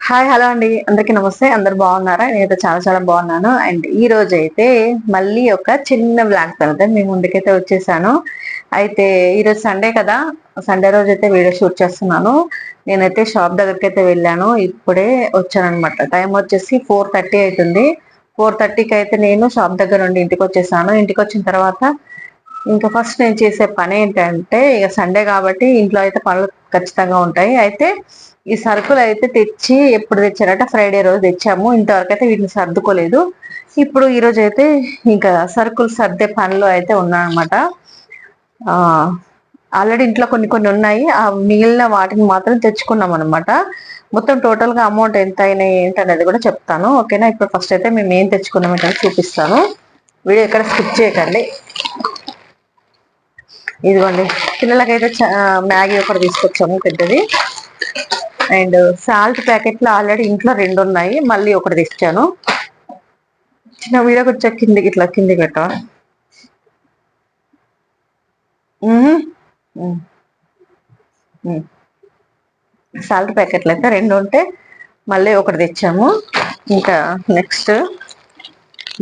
Hi hello అండి. అందరికీ నమస్తే. అందరు బాగున్నారా? నేనైతే చాలా చాలా బాగున్నాను. అండ్ ఈ రోజు అయితే మళ్ళీ ఒక చిన్న బ్లాక్ తర్వాత మీ ముందుకైతే వచ్చేసాను. అయితే ఈరోజు సండే కదా. సండే రోజు అయితే వీడియో షూట్ చేస్తున్నాను. నేనైతే షాప్ దగ్గరికి అయితే వెళ్ళాను. ఇప్పుడే వచ్చాను అనమాట టైం వచ్చేసి ఫోర్ థర్టీ అవుతుంది ఫోర్ థర్టీకి అయితే నేను షాప్ దగ్గర నుండి ఇంటికి వచ్చేసాను. ఇంటికి వచ్చిన తర్వాత ఇంకా ఫస్ట్ నేను చేసే పని ఏంటంటే ఇక సండే కాబట్టి ఇంట్లో అయితే పనులు ఖచ్చితంగా ఉంటాయి. అయితే ఈ సరుకులు అయితే తెచ్చి ఎప్పుడు తెచ్చారంటే ఫ్రైడే రోజు తెచ్చాము. ఇంతవరకు అయితే వీటిని సర్దుకోలేదు. ఇప్పుడు ఈరోజు అయితే ఇంకా సరుకులు సర్దే పనిలో అయితే ఉన్నానమాట ఆల్రెడీ ఇంట్లో కొన్ని కొన్ని ఉన్నాయి. ఆ మిగిలిన వాటిని మాత్రం తెచ్చుకున్నాం అనమాట మొత్తం టోటల్గా అమౌంట్ ఎంత అయినాయి ఏంటనేది కూడా చెప్తాను. ఓకేనా? ఇప్పుడు ఫస్ట్ అయితే మేము ఏం తెచ్చుకున్నాం ఏంటని చూపిస్తాను. వీడియో ఎక్కడ స్కిప్ చేయకండి. ఇదిగోండి. పిల్లలకైతే మ్యాగీ ఒకటి తీసుకొచ్చాము పెద్దది. అండ్ సాల్ట్ ప్యాకెట్లు ఆల్రెడీ ఇంట్లో రెండు ఉన్నాయి. మళ్ళీ ఒకటి తెచ్చాను. చిన్న వీడియో వచ్చా కిందికి ఇట్లా కిందికి పెట్ట సాల్ట్ ప్యాకెట్లు అయితే రెండు ఉంటే మళ్ళీ ఒకటి తెచ్చాము. ఇంకా నెక్స్ట్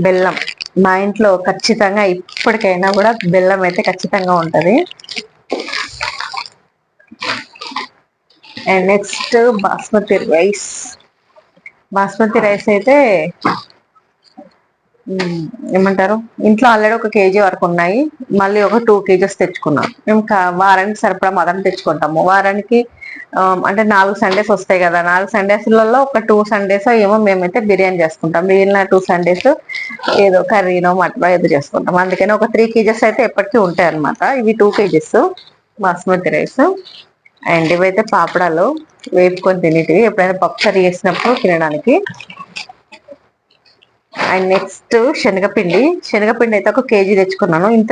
బెల్లం. మా ఇంట్లో ఖచ్చితంగా ఇప్పటికైనా కూడా బెల్లం అయితే ఖచ్చితంగా ఉంటుంది. And next basmati rice. Basmati rice అయితే ఏమంటారు? ఇంట్లో ఆల్రెడీ ఒక కేజీ వరకు ఉన్నాయి. మళ్ళీ ఒక టూ కేజెస్ తెచ్చుకున్నాం. మేము వారానికి సరిపడా మదన తెచ్చుకుంటాము. వారానికి అంటే నాలుగు సండేస్ వస్తాయి కదా. నాలుగు సండేస్లలో ఒక టూ సండేస్ ఏమో మేమైతే బిర్యానీ చేసుకుంటాం. మిగిలిన టూ సండేస్ ఏదో కర్రీనో మటనో ఏదో చేసుకుంటాం. అందుకని ఒక త్రీ కేజెస్ అయితే ఎప్పటికీ ఉంటాయి అనమాట ఇవి two kgs basmati rice. And ఇవైతే పాపడాలు వేపుకొని తినేటివి. ఎప్పుడైనా పప్పు కర్రీ చేసినప్పుడు తినడానికి. అండ్ నెక్స్ట్ శనగపిండి. శనగపిండి అయితే ఒక కేజీ తెచ్చుకున్నాను. ఇంత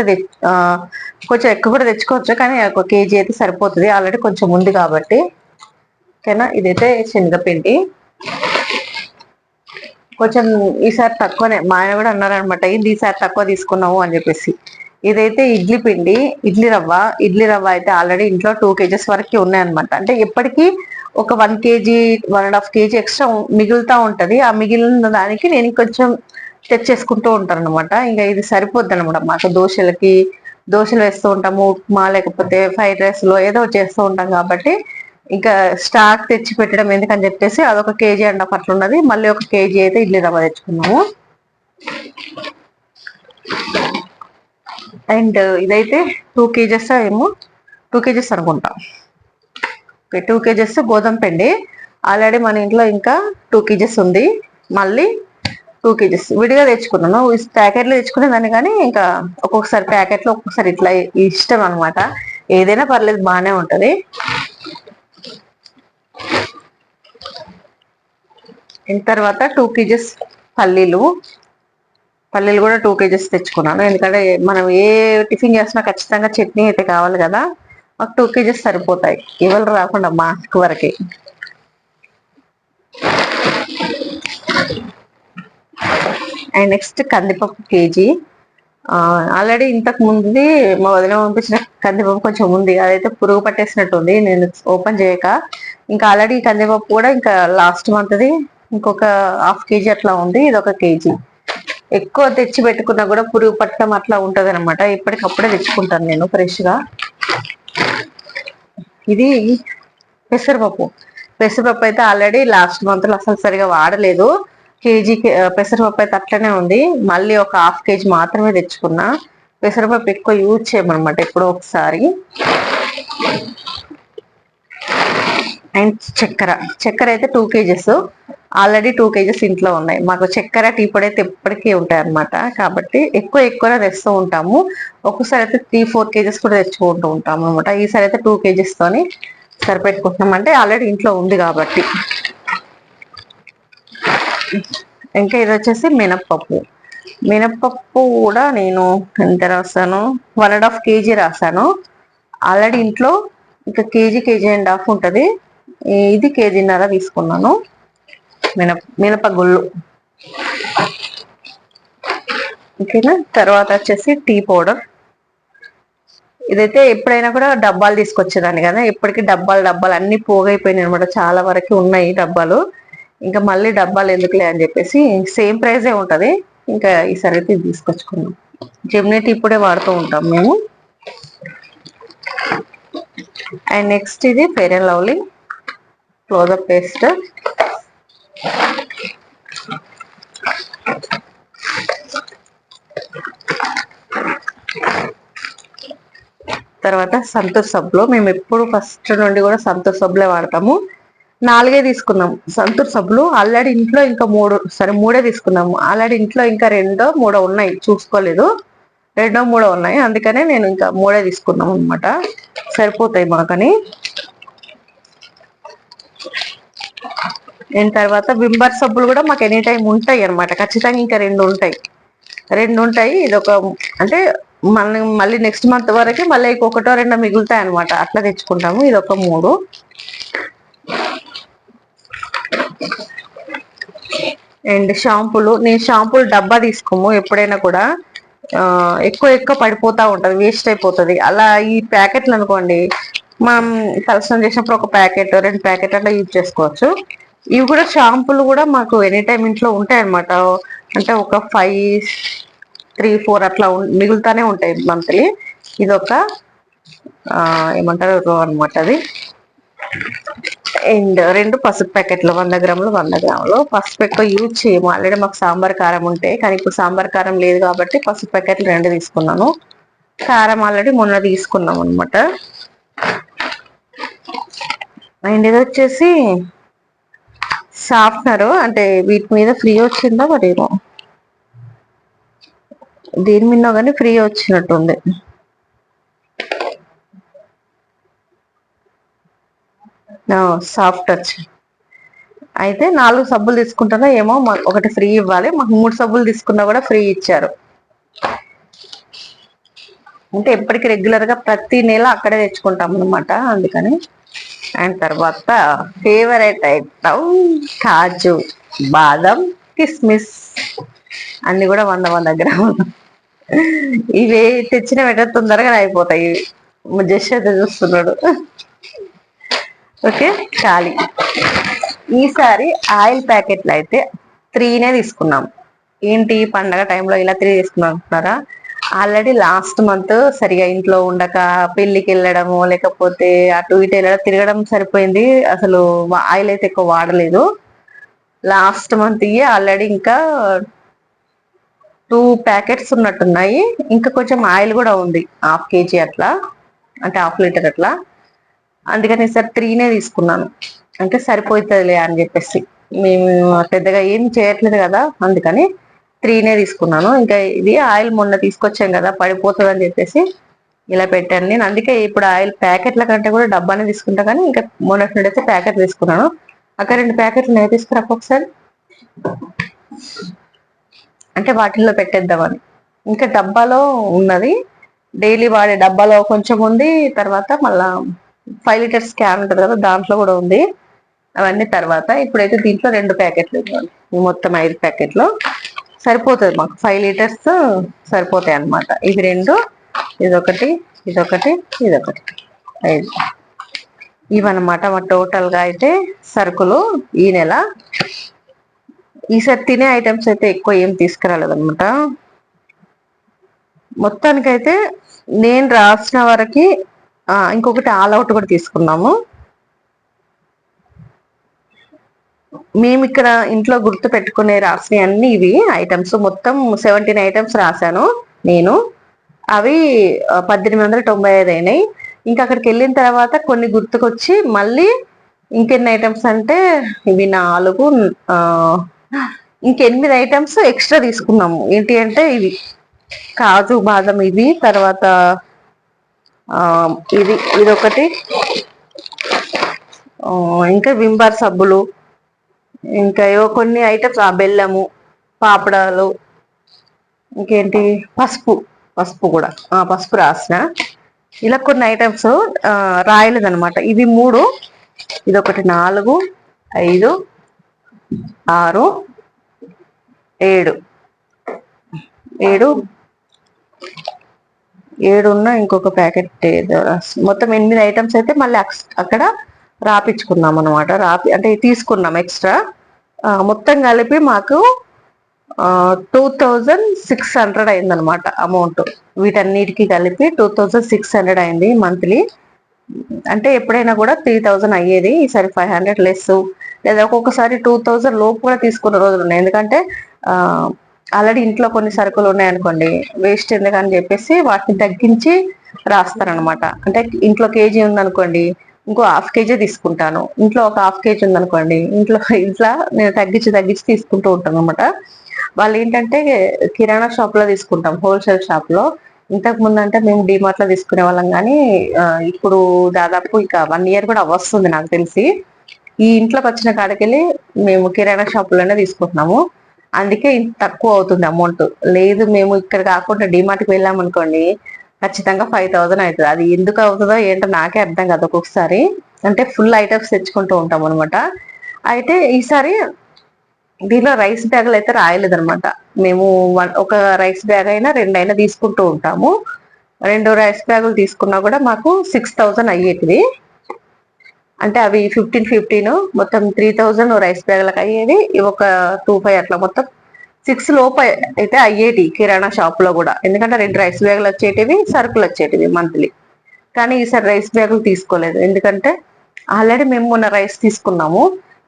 కొంచెం ఎక్కువ కూడా తెచ్చుకోవచ్చు కానీ ఒక కేజీ అయితే సరిపోతుంది. ఆల్రెడీ కొంచెం ఉంది కాబట్టి. ఓకేనా? ఇదైతే శనగపిండి. కొంచెం ఈసారి తక్కువనే మా ఆయన కూడా అన్నారనమాట ఇది ఈసారి తక్కువ తీసుకున్నాము అని చెప్పేసి. ఇదైతే ఇడ్లీ పిండి ఇడ్లీ రవ్వ. ఇడ్లీ రవ్వ అయితే ఆల్రెడీ ఇంట్లో టూ కేజెస్ వరకు ఉన్నాయన్నమాట. అంటే ఎప్పటికీ ఒక one kg one and half kg extra మిగులుతూ ఉంటది. ఆ మిగిలిన దానికి నేను కొంచెం తెచ్చేసుకుంటూ ఉంటాను అనమాట ఇంకా ఇది సరిపోద్ది అనమాట మాకు దోశలకి దోశలు వేస్తూ ఉంటాము ఉప్మా లేకపోతే ఫ్రైడ్ రైస్లో ఏదో చేస్తూ ఉంటాం కాబట్టి ఇంకా స్టాక్ తెచ్చి పెట్టడం ఎందుకని చెప్పేసి అదొక కేజీ అండ్ హాఫ్ అట్లా ఉన్నది మళ్ళీ ఒక కేజీ అయితే ఇడ్లీ రవ్వ తెచ్చుకున్నాము. అండ్ ఇదైతే టూ కేజెస్ ఏమో టూ కేజెస్ అనుకుంటా. టూ కేజెస్ గోధుమ పిండి. ఆల్రెడీ మన ఇంట్లో ఇంకా టూ కేజెస్ ఉంది. మళ్ళీ టూ కేజెస్. విడిగా తెచ్చుకున్నాను. ప్యాకెట్లు తెచ్చుకునే దాన్ని కానీ ఇంకా ఒక్కొక్కసారి ప్యాకెట్లో ఒక్కొక్కసారి ఇట్లా ఇష్టం అనమాట ఏదైనా పర్లేదు బాగానే ఉంటుంది. తర్వాత టూ కేజెస్ పల్లీలు. పల్లీలు కూడా టూ కేజెస్ తెచ్చుకున్నాను. ఎందుకంటే మనం ఏ టిఫిన్ చేసినా ఖచ్చితంగా చట్నీ అయితే కావాలి కదా. మాకు టూ కేజీస్ సరిపోతాయి. ఇవాళ రాకుండా మాస్క్ వరకే. అండ్ నెక్స్ట్ కందిపప్పు కేజీ. ఆల్రెడీ ఇంతకు ముందుది మా వదిన పంపించిన కందిపప్పు కొంచెం ఉంది. అదైతే పురుగు పట్టేసినట్టు ఉంది. నేను ఓపెన్ చేయక. ఇంకా ఆల్రెడీ కందిపప్పు కూడా ఇంకా లాస్ట్ మంత్ది ఇంకొక హాఫ్ కేజీ అట్లా ఉంది. ఇది ఒక కేజీ. ఎక్కువ తెచ్చి పెట్టుకున్నా కూడా పురుగు పట్టడం అట్లా ఉంటది అనమాట ఇప్పటికప్పుడే తెచ్చుకుంటాను నేను ఫ్రెష్గా. ఇది పెసరపప్పు. పెసరపప్పు అయితే ఆల్రెడీ లాస్ట్ మంత్లో అసలు సరిగా వాడలేదు. కేజీ పెసరపప్పు అయితే అట్లనే ఉంది. మళ్ళీ ఒక హాఫ్ కేజీ మాత్రమే తెచ్చుకున్నా. పెసరపప్పు ఎక్కువ యూజ్ చేయమన్నమాట ఎప్పుడో ఒకసారి. అండ్ చక్కెర. చక్కెర అయితే two kgs. Already two kgs ఇంట్లో ఉన్నాయి. మాకు చక్కెర టీ పొడి అయితే ఎప్పటికీ ఉంటాయి అనమాట కాబట్టి ఎక్కువ ఎక్కువ తెస్తూ ఉంటాము. ఒక్కోసారి అయితే త్రీ ఫోర్ కేజెస్ కూడా తెచ్చుకుంటూ ఉంటాము అనమాట ఈసారి అయితే టూ కేజీస్తోని సరిపెట్టుకుంటున్నాం. అంటే ఆల్రెడీ ఇంట్లో ఉంది కాబట్టి. ఇంకా ఇది వచ్చేసి మినప్పప్పు. మినప్పప్పు కూడా నేను ఎంత రాసాను వన్ అండ్ హాఫ్ కేజీ రాసాను. ఆల్రెడీ ఇంట్లో ఇంకా కేజీ కేజీ అండ్ హాఫ్ ఉంటుంది. ఇది కేజీన్నర తీసుకున్నాను. మినప మినపగుళ్ళు. ఓకేనా? తర్వాత వచ్చేసి టీ పౌడర్. ఇదైతే ఎప్పుడైనా కూడా డబ్బాలు తీసుకొచ్చేదాన్ని కదా. ఇప్పటికీ డబ్బాలు డబ్బాలు అన్ని పోగైపోయినాయి అనమాట చాలా వరకు ఉన్నాయి డబ్బాలు. ఇంకా మళ్ళీ డబ్బాలు ఎందుకులే అని చెప్పేసి సేమ్ ప్రైజే ఉంటుంది. ఇంకా ఈసారి అయితే తీసుకొచ్చుకున్నాం జెమినేట్ ఇప్పుడే వాడుతూ ఉంటాం మేము. అండ్ నెక్స్ట్ ఇది fair and lovely. Close up paste. తర్వాత సంతూర్ సబ్బులు మేము ఎప్పుడు ఫస్ట్ నుండి కూడా సంతూర్ సబ్బులే వాడతాము. నాలుగే తీసుకున్నాం సంతూర్ సబ్బులు ఆల్రెడీ ఇంట్లో ఇంకా మూడు సరే మూడే తీసుకున్నాము. ఆల్రెడీ ఇంట్లో ఇంకా రెండో మూడో ఉన్నాయి. చూసుకోలేదు. రెండో మూడో ఉన్నాయి. అందుకనే నేను ఇంకా మూడే తీసుకున్నాం అనమాట సరిపోతాయి మాకని. దాని తర్వాత వింబర్ సబ్బులు కూడా మాకు ఎనీ టైం ఉంటాయి అనమాట ఖచ్చితంగా ఇంకా రెండు ఉంటాయి. రెండు ఉంటాయి. ఇది ఒక అంటే మళ్ళీ మళ్ళీ నెక్స్ట్ మంత్ వరకు మళ్ళీ ఇంకొకటో రెండో మిగులుతాయి అనమాట అట్లా తెచ్చుకుంటాము. ఇది ఒక మూడు. అండ్ షాంపూలు నేను షాంపూలు డబ్బా తీసుకోము ఎప్పుడైనా కూడా. ఎక్కువ ఎక్కువ పడిపోతూ ఉంటుంది వేస్ట్ అయిపోతుంది. అలా ఈ ప్యాకెట్లు అనుకోండి మనం తలస్నానం చేసినప్పుడు ఒక ప్యాకెట్ రెండు ప్యాకెట్ అట్లా యూజ్ చేసుకోవచ్చు. ఇవి కూడా షాంపూలు కూడా మాకు ఎనీ టైం ఇంట్లో ఉంటాయి అనమాట అంటే ఒక ఫైవ్ త్రీ ఫోర్ అట్లా మిగులుతానే ఉంటాయి మంత్లీ. ఇది ఒక ఏమంటారు రో అనమాట అది. అండ్ రెండు పసుపు ప్యాకెట్లు వంద గ్రాములు వంద గ్రాములు. పసుపు ఎక్కువ యూజ్ చేయము. ఆల్రెడీ మాకు సాంబార్ కారం ఉంటే. కానీ ఇప్పుడు సాంబార్ కారం లేదు కాబట్టి పసుపు ప్యాకెట్లు రెండు తీసుకున్నాను. కారం ఆల్రెడీ మొన్న తీసుకున్నాం అనమాట అండ్ ఇది వచ్చేసి షార్ప్నర్ అంటే వీటి మీద ఫ్రీ వచ్చిందా మరేమో దీని మీద కానీ ఫ్రీ వచ్చినట్టుంది. సాఫ్ట్ టచ్ అయితే నాలుగు సబ్బులు తీసుకుంటున్నా ఏమో? ఒకటి ఫ్రీ ఇవ్వాలి. మాకు మూడు సబ్బులు తీసుకున్నా కూడా ఫ్రీ ఇచ్చారు. అంటే ఎప్పటికీ రెగ్యులర్గా ప్రతి నెల అక్కడే తెచ్చుకుంటాం అనమాట అందుకని అండ్ తర్వాత ఫేవరెట్ ఐటమ్ కాజు బాదం కిస్మిస్. అన్ని కూడా వంద వంద గ్రాములు. ఇవి తెచ్చిన వెంట తొందరగా అయిపోతాయి. జస్ట్ అయితే చూస్తున్నాడు. ఓకే ఖాళీ. ఈసారి ఆయిల్ ప్యాకెట్లు అయితే త్రీనే తీసుకున్నాం. ఏంటి పండగ టైంలో ఇలా త్రీ తీసుకున్నాం అంటున్నారా? ఆల్రెడీ లాస్ట్ మంత్ సరిగా ఇంట్లో ఉండక పెళ్ళికి వెళ్ళడము లేకపోతే అటు ఇటు వెళ్ళడం తిరగడం సరిపోయింది. అసలు ఆయిల్ అయితే ఎక్కువ వాడలేదు. లాస్ట్ మంత్ ఇయ్యి ఆల్రెడీ ఇంకా టూ ప్యాకెట్స్ ఉన్నట్టున్నాయి. ఇంకా కొంచెం ఆయిల్ కూడా ఉంది. హాఫ్ కేజీ అట్లా. అంటే హాఫ్ లీటర్ అట్లా. అందుకని సార్ త్రీనే తీసుకున్నాను. అంటే సరిపోతుందిలే అని చెప్పేసి. మేము పెద్దగా ఏం చేయట్లేదు కదా అందుకని త్రీనే తీసుకున్నాను. ఇంకా ఇది ఆయిల్ మొన్న తీసుకొచ్చాం కదా పడిపోతుంది అని చెప్పేసి ఇలా పెట్టాను నేను. అందుకే ఇప్పుడు ఆయిల్ ప్యాకెట్ల కంటే కూడా డబ్బానే తీసుకుంటా కానీ ఇంకా మొన్నటి నుండి అయితే ప్యాకెట్ తీసుకున్నాను. అక్కడ రెండు ప్యాకెట్లు నేను తీసుకురా ఒకసారి. అంటే వాటిల్లో పెట్టేద్దామని. ఇంకా డబ్బాలో ఉన్నది. డైలీ వాడే డబ్బాలో కొంచెం ఉంది. తర్వాత మళ్ళా ఫైవ్ లీటర్స్ క్యాన్ ఉంటుంది కదా దాంట్లో కూడా ఉంది. అవన్నీ తర్వాత. ఇప్పుడైతే దీంట్లో రెండు ప్యాకెట్లు ఇవ్వాలి. మొత్తం ఐదు ప్యాకెట్లు. సరిపోతుంది మాకు. ఫైవ్ లీటర్స్ సరిపోతాయి అనమాట ఇవి రెండు ఇదొకటి ఇదొకటి ఇదొకటి. ఐదు. ఇవన్నమాట మా టోటల్గా అయితే సరుకులు ఈ నెల. ఈసారి తినే ఐటమ్స్ అయితే ఎక్కువ ఏం తీసుకురాలేదనమాట మొత్తానికైతే నేను రాసిన వరకు ఇంకొకటి ఆల్ అవుట్ కూడా తీసుకున్నాము. మేము ఇక్కడ ఇంట్లో గుర్తు పెట్టుకునే రాసినవి అన్ని ఇవి ఐటమ్స్ మొత్తం సెవెంటీన్ ఐటమ్స్ రాశాను నేను. అవి పద్దెనిమిది వందల తొంభై ఐదు అయినాయి. ఇంకా అక్కడికి వెళ్ళిన తర్వాత కొన్ని గుర్తుకొచ్చి మళ్ళీ ఇంకెన్ని ఐటమ్స్ అంటే ఇవి నాలుగు ఇంకెనిమిది ఐటమ్స్ ఎక్స్ట్రా తీసుకున్నాము. ఏంటి అంటే ఇవి కాజు బాదం ఇది తర్వాత ఇది ఇదొకటి. ఇంకా వింబార్ సబ్బులు ఇంకా ఏవో కొన్ని ఐటమ్స్ ఆ బెల్లము పాపడాలు ఇంకేంటి? పసుపు పసుపు కూడా. పసుపు రాసిన. ఇలా కొన్ని ఐటమ్స్ రాయలేదనమాట ఇవి మూడు. ఇదొకటి నాలుగు ఐదు ఆరు ఏడు. ఏడు. ఏడున్న ఇంకొక ప్యాకెట్ ఏదో రాసి- మొత్తం ఎనిమిది ఐటమ్స్ అయితే మళ్ళీ అక్కడ రాపించుకున్నాం అనమాట రాపి అంటే తీసుకున్నాం ఎక్స్ట్రా. మొత్తం కలిపి మాకు టూ థౌజండ్ సిక్స్ హండ్రెడ్ అయింది అనమాట అమౌంట్. వీటన్నిటికి కలిపి టూ థౌజండ్ సిక్స్ హండ్రెడ్ అయింది మంత్లీ. అంటే ఎప్పుడైనా కూడా త్రీ థౌజండ్ అయ్యేది. ఈసారి ఫైవ్ హండ్రెడ్ లెస్. లేదా ఒక్కొక్కసారి టూ థౌజండ్ లోపు కూడా తీసుకున్న రోజులు ఉన్నాయి. ఎందుకంటే ఆల్రెడీ ఇంట్లో కొన్ని సరుకులు ఉన్నాయనుకోండి వేస్ట్ ఎందుకని చెప్పేసి వాటిని తగ్గించి రాస్తారనమాట అంటే ఇంట్లో కేజీ ఉందనుకోండి ఇంకో హాఫ్ కేజీ తీసుకుంటాను. ఇంట్లో ఒక హాఫ్ కేజీ ఉందనుకోండి ఇంట్లో ఇంట్లో నేను తగ్గించి తగ్గించి తీసుకుంటూ ఉంటాను అనమాట వాళ్ళు ఏంటంటే కిరాణా షాప్లో తీసుకుంటాం హోల్సేల్ షాప్లో. ఇంతకు ముందు అంటే మేము డిమార్ట్లో తీసుకునే వాళ్ళం కానీ ఇప్పుడు దాదాపు ఇక వన్ ఇయర్ కూడా వస్తుంది నాకు తెలిసి. ఈ ఇంట్లోకి వచ్చిన కాడికెళ్ళి మేము కిరాణా షాపులోనే తీసుకుంటున్నాము. అందుకే ఇంత తక్కువ అవుతుంది అమౌంట్ లేదు మేము ఇక్కడ కాకుండా డిమార్ట్కి కి అనుకోండి ఖచ్చితంగా ఫైవ్ థౌసండ్ అవుతుంది. అది ఎందుకు అవుతుందో ఏంటో నాకే అర్థం కాదు ఒక్కొక్కసారి. అంటే ఫుల్ ఐటమ్స్ తెచ్చుకుంటూ ఉంటాం అనమాట అయితే ఈసారి దీనిలో రైస్ బ్యాగులు అయితే రాయలేదు అనమాట మేము ఒక రైస్ బ్యాగ్ అయినా రెండు అయినా తీసుకుంటూ ఉంటాము. రెండు రైస్ బ్యాగులు తీసుకున్నా కూడా మాకు సిక్స్ థౌజండ్ అయ్యేటివి. అంటే అవి ఫిఫ్టీన్ ఫిఫ్టీన్ మొత్తం త్రీ థౌజండ్ రైస్ బ్యాగులకు అయ్యేది. ఇవి ఒక టూ ఫైవ్ అట్లా మొత్తం సిక్స్ లోపు అయితే అయ్యేటి కిరాణా షాప్లో కూడా. ఎందుకంటే రెండు రైస్ బ్యాగులు వచ్చేటివి సరుకులు వచ్చేటివి మంత్లీ కానీ ఈసారి రైస్ బ్యాగులు తీసుకోలేదు. ఎందుకంటే ఆల్రెడీ మేము మొన్న రైస్ తీసుకున్నాము.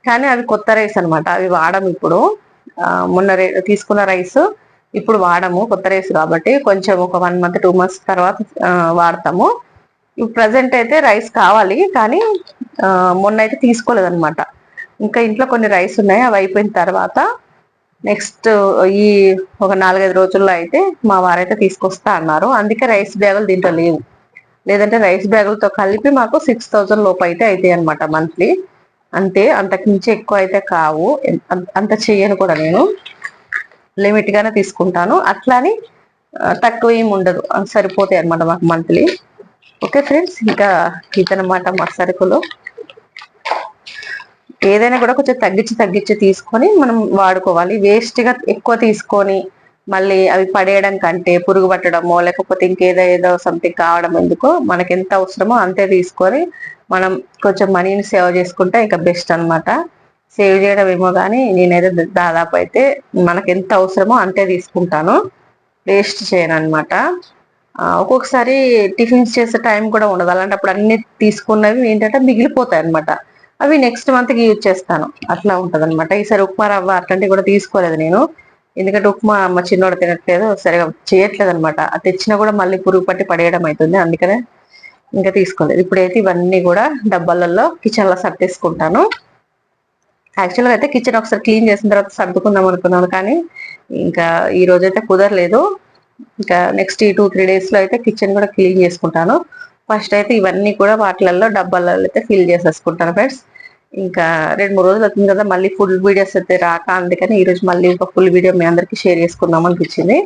కానీ అవి కొత్త రైస్ అనమాట అవి వాడము ఇప్పుడు. మొన్న తీసుకున్న రైస్ ఇప్పుడు వాడము కొత్త రైస్ కాబట్టి కొంచెం ఒక వన్ మంత్ టూ మంత్స్ తర్వాత వాడతాము. ఇప్పుడు ప్రజెంట్ అయితే రైస్ కావాలి కానీ మొన్న అయితే తీసుకోలేదన్నమాట. ఇంకా ఇంట్లో కొన్ని రైస్ ఉన్నాయి అవి అయిపోయిన తర్వాత నెక్స్ట్ ఈ ఒక నాలుగైదు రోజుల్లో అయితే మా వారైతే తీసుకొస్తా అన్నారు. అందుకే రైస్ బ్యాగులు దీంట్లో లేవు. లేదంటే రైస్ బ్యాగులతో కలిపి మాకు సిక్స్ థౌజండ్ లోపు అయితే అవుతాయి అనమాట మంత్లీ. అంతే అంతకుమించి ఎక్కువ అయితే కావు. అంత- అంత చేయను కూడా నేను. లిమిట్ గానే తీసుకుంటాను. అట్లాని తక్కువ ఏమి ఉండదు. సరిపోతాయి అనమాట మాకు మంత్లీ. ఓకే ఫ్రెండ్స్ ఇంకా ఇదనమాట మా సరుకులు. ఏదైనా కూడా కొంచెం తగ్గించి తగ్గించి తీసుకొని మనం వాడుకోవాలి. వేస్ట్గా ఎక్కువ తీసుకొని మళ్ళీ అవి పడేయడం కంటే పురుగు పట్టడమో లేకపోతే ఇంకేదో ఏదో సంథింగ్ కావడం ఎందుకో మనకి ఎంత అవసరమో అంతే తీసుకొని మనం కొంచెం మనీని సేవ్ చేసుకుంటే ఇంకా బెస్ట్ అనమాట సేవ్ చేయడం ఏమో కానీ నేనైతే దాదాపు అయితే మనకి ఎంత అవసరమో అంతే తీసుకుంటాను. వేస్ట్ చేయను అనమాట ఒక్కొక్కసారి టిఫిన్స్ చేసే టైం కూడా ఉండదు. అలాంటప్పుడు అన్ని తీసుకున్నవి ఏంటంటే మిగిలిపోతాయి అనమాట అవి నెక్స్ట్ మంత్కి యూజ్ చేస్తాను. అట్లా ఉంటుంది అనమాట ఈసారి ఉప్మా రవ్వ అట్లాంటివి కూడా తీసుకోలేదు నేను. ఎందుకంటే ఉప్మా మా చిన్నోడు తినట్లేదు సరిగా చేయట్లేదు అనమాట అది తెచ్చినా కూడా మళ్ళీ పురుగు పట్టి పడేయడం అవుతుంది అందుకనే ఇంకా తీసుకోలేదు. ఇప్పుడైతే ఇవన్నీ కూడా డబ్బాలలో కిచెన్లో సర్దేసుకుంటాను. యాక్చువల్గా అయితే కిచెన్ ఒకసారి క్లీన్ చేసిన తర్వాత సర్దుకుందాం అనుకున్నాను కానీ ఇంకా ఈ రోజు అయితే కుదరలేదు. ఇంకా నెక్స్ట్ ఈ టూ త్రీ డేస్లో అయితే కిచెన్ కూడా క్లీన్ చేసుకుంటాను. ఫస్ట్ అయితే ఇవన్నీ కూడా వాటిలలో డబ్బాలలో అయితే ఫిల్ చేసేసుకుంటాను ఫ్రెండ్స్ ఇంకా రెండు మూడు రోజులు అవుతుంది కదా మళ్ళీ ఫుల్ వీడియోస్ అయితే రాక అందుకని ఈరోజు మళ్ళీ ఒక ఫుల్ వీడియో మీ అందరికి షేర్ చేసుకుందాం అనిపించింది.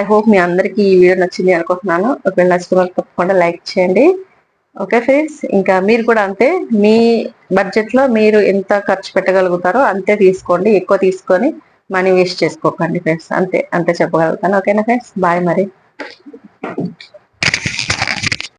ఐ హోప్ మీ అందరికి ఈ వీడియో నచ్చింది అనుకుంటున్నాను. ఒకవేళ నచ్చిన తప్పకుండా లైక్ చేయండి. ఓకే ఫ్రెండ్స్ ఇంకా మీరు కూడా అంతే మీ బడ్జెట్లో మీరు ఎంత ఖర్చు పెట్టగలుగుతారో అంతే తీసుకోండి. ఎక్కువ తీసుకొని మనీ వేస్ట్ చేసుకోకండి ఫ్రెండ్స్ అంతే అంతే చెప్పగలుగుతాను. ఓకేనా ఫ్రెండ్స్ బాయ్ మరి.